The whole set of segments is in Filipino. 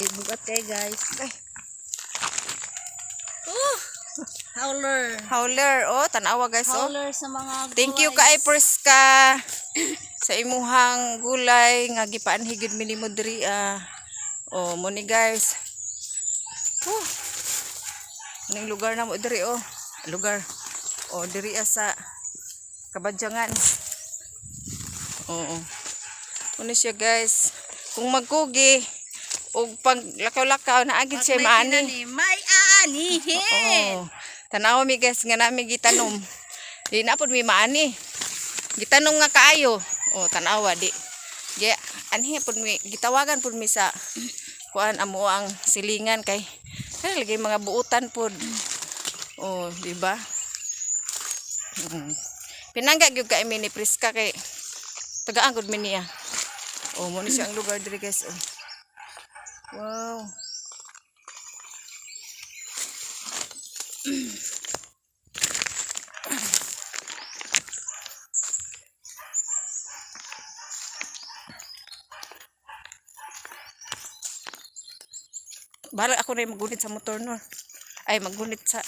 Bugat kay guys. Oh, howler. Howler, oh, tanawa guys, oh. Howler sa mga Thank you guys. kay Priska sa imuhang gulay nga gipaanhigid mi nimo diri ah. Oh, mo ni guys. Oh. Ning lugar na mo diri oh. Lugar. Oh, diri ah sa Kabadyangan. Oo. Ano siya guys? Kung magkugi og pag lakaw-lakaw na agid siya maani. May aanihin. Oo. Tanaw mi guys nga nami gitanom. Di na pud mi maani. Gitanong nga kaayo. Oh, tanawa di. Di anhi pud mi gitawagan pud mi sa kuan amo ang silingan kay kay lagi mga buutan pud. Oh, di ba? Mm. Pinangga gyud ka mi ni Priska kay tagaan gud mi niya. Oh, mo ni siya ang lugar diri guys. Oh. Wow. Bahala ako na yung magunit sa motor no. Ay, magunit sa...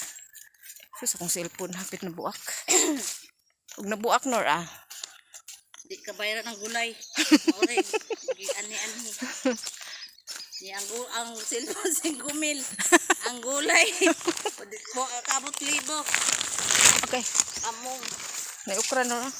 Sus, akong cellphone. Hapit na buak. Huwag na buak nor ah. Di ka bayaran ng gulay. Ore, ani-ani. Ni ang gu- ang cellphone sing gumil. Ang gulay. Kabot libo. Okay. Among Naiukra nor ah.